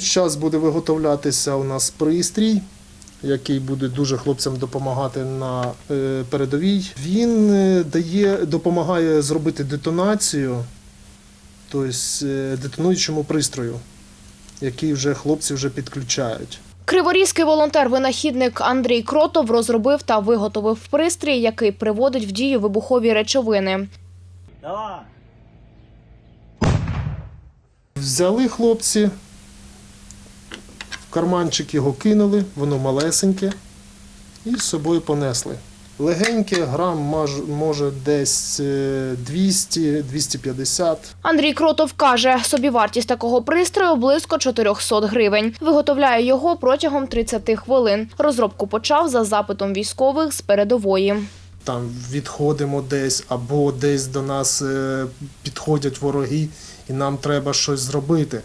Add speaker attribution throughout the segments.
Speaker 1: Зараз буде виготовлятися у нас пристрій, який буде дуже хлопцям допомагати на е, передовій. Він е, дає, допомагає зробити детонацію, тобто детонуючому пристрою, який вже хлопці вже підключають.
Speaker 2: Криворізький волонтер-винахідник Андрій Кротов розробив та виготовив пристрій, який приводить в дію вибухові речовини.
Speaker 3: Давай.
Speaker 1: Взяли хлопці, карманчик його кинули, воно малесеньке, і з собою понесли. Легеньке, грам може десь е, 200-250.
Speaker 2: Андрій Кротов каже, собівартість такого пристрою близько 400 гривень. Виготовляє його протягом 30 хвилин. Розробку почав за запитом військових з передової.
Speaker 1: Там відходимо десь, або десь до нас е, підходять вороги, і нам треба щось зробити.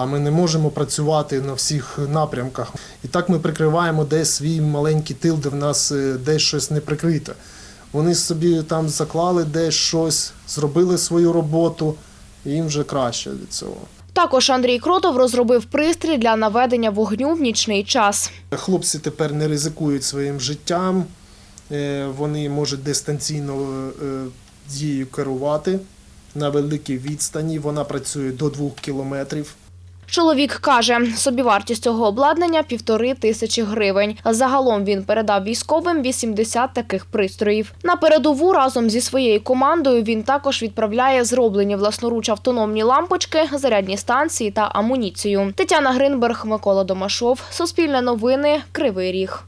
Speaker 1: А ми не можемо працювати на всіх напрямках. І так ми прикриваємо десь свій маленький тил, де в нас е, десь щось не прикрите. Вони собі там заклали десь щось, зробили свою роботу, і їм вже краще від цього.
Speaker 2: Також Андрій Кротов розробив пристрій для наведення вогню в нічний час.
Speaker 1: Хлопці тепер не ризикують своїм життям, е, вони можуть дистанційно е, її керувати на великій відстані. Вона працює до двох кілометрів.
Speaker 2: Чоловік каже, собівартість цього обладнання – півтори тисячі гривень. Загалом він передав військовим 80 таких пристроїв. На передову разом зі своєю командою він також відправляє зроблені власноруч автономні лампочки, зарядні станції та амуніцію. Тетяна Гринберг, Микола Домашов. Суспільне новини. Кривий Ріг.